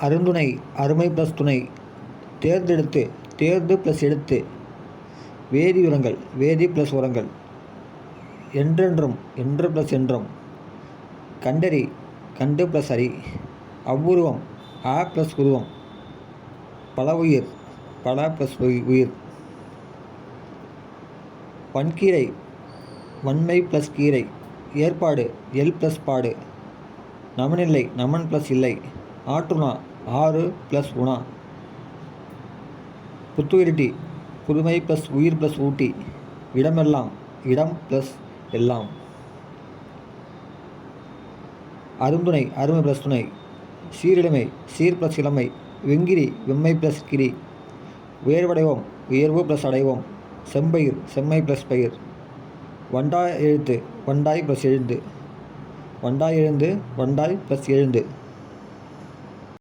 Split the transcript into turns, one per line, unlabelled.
அருந்துணை அருமை ப்ளஸ் துணை. தேர்ந்தெடுத்து தேர்ந்து ப்ளஸ் எடுத்து. வேதி உரங்கள் வேதி ப்ளஸ் உரங்கள். என்றென்றும் என்று ப்ளஸ் என்றும். கண்டறி கண்டு ப்ளஸ் அரி. அவ்வுருவம் ஆ ப்ளஸ் உருவம். பல உயிர் பல ப்ளஸ் உயிர். வன்கீரை வன்மை ப்ளஸ் கீரை. ஏற்பாடு எல் ப்ளஸ் பாடு. நமனில்லை நமன் ப்ளஸ் இல்லை. ஆற்றுணா ஆறு ப்ளஸ் உணா. புத்துயிரிட்டி புதுமை ப்ளஸ் உயிர் ப்ளஸ் ஊட்டி. இடமெல்லாம் இடம் ப்ளஸ் எல்லாம். அருந்துணை அருமை ப்ளஸ் துணை. சீரிழமை சீர் ப்ளஸ் இளமை. வெங்கிரி வெம்மை ப்ளஸ் கிரி. உயர்வடைவோம் உயர்வு ப்ளஸ் அடைவோம். செம்பயிர் செம்மை ப்ளஸ் பயிர். வண்டாய் எழுத்து வண்டாய் ப்ளஸ் எழுந்து. வண்டாய் எழுந்து வண்டாய் ப்ளஸ் எழுந்து.